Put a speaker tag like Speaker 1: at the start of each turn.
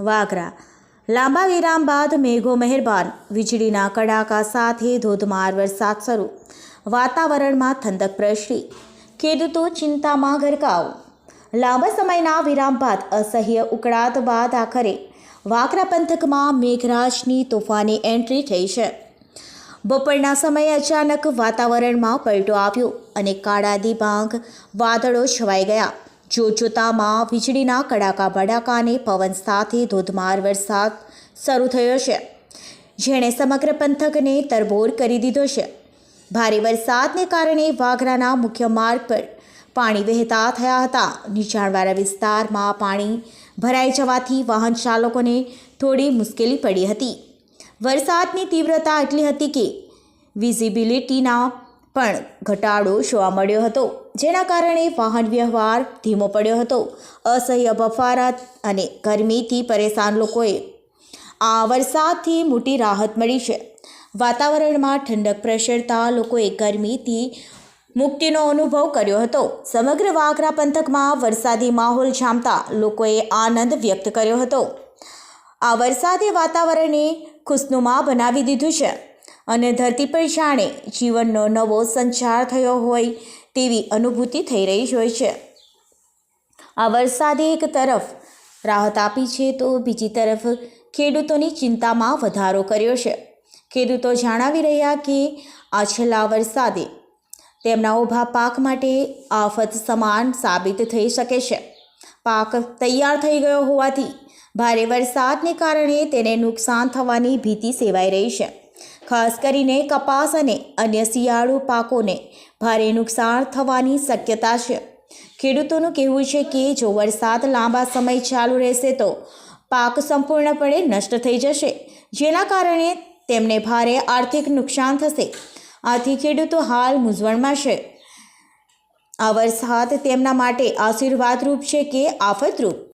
Speaker 1: વાગરા. લાંબા વિરામ બાદ મેઘો મહેરબાન. વીજળીના કડાકા સાથે ધોધમાર વરસાદ શરૂ. વાતાવરણમાં ઠંડક પ્રસરી. ખેડૂતો ચિંતામાં ગરકાવ. લાંબા સમયના વિરામ બાદ અસહ્ય ઉકળાટ બાદ આખરે વાકરા પંથકમાં મેઘરાજની તોફાની એન્ટ્રી થઈ છે. બપોરના સમયે અચાનક વાતાવરણમાં પલટો આવ્યો અને કાળા દિબાંગ વાદળો છવાઈ ગયા. જોતજોતામાં વીજળીના કડાકા ભડાકા અને પવન સાથે ધોધમાર વરસાદ શરૂ થયો છે. જેણે સમગ્ર પંથકને તરબોર કરી દીધો છે. ભારે વરસાદને કારણે વાઘરાના મુખ્ય માર્ગ પર પાણી વહેતા થયા હતા. નીચાણવાળા વિસ્તારમાં પાણી ભરાઈ જવાથી વાહન ચાલકોને થોડી મુશ્કેલી પડી હતી. વરસાદની તીવ્રતા એટલી હતી કે વિઝિબિલિટીના પણ ઘટાડો જોવા મળ્યો હતો. જેના કારણે વાહન વ્યવહાર ધીમો પડ્યો હતો. અસહ્ય બફારા અને ગરમીથી પરેશાન લોકોએ આ વરસાદથી મોટી રાહત મળી છે. વાતાવરણમાં ઠંડક પ્રસરતા લોકોએ ગરમીથી મુક્તિનો અનુભવ કર્યો હતો. સમગ્ર વાઘરા પંથકમાં વરસાદી માહોલ જામતા લોકોએ આનંદ વ્યક્ત કર્યો હતો. આ વરસાદી વાતાવરણે ખુશનુમા બનાવી દીધું છે. અને ધરતી પર જાણે જીવનનો નવો સંચાર થયો હોય તેવી અનુભૂતિ થઈ રહી હોય છે. આ વરસાદે એક તરફ રાહત આપી છે તો બીજી તરફ ખેડૂતોની ચિંતામાં વધારો કર્યો છે. ખેડૂતો જણાવી રહ્યા કે આ છેલ્લા વરસાદે તેમના ઊભા પાક માટે આફત સમાન સાબિત થઈ શકે છે. પાક તૈયાર થઈ ગયો હોવાથી ભારે વરસાદને કારણે તેને નુકસાન થવાની ભીતિ સેવાઈ રહી છે. ખાસ કરીને કપાસ અને અન્ય શિયાળુ પાકોને ભારે નુકસાન થવાની શક્યતા છે. ખેડૂતોનું કહેવું છે કે, જો વરસાદ લાંબા સમય ચાલુ રહેશે તો પાક સંપૂર્ણપણે નષ્ટ થઈ જશે. જેના કારણે તેમને ભારે આર્થિક નુકસાન થશે. આથી ખેડૂતો હાલ મૂંઝવણમાં છે. આ વરસાદ તેમના માટે આશીર્વાદરૂપ છે કે આફતરૂપ?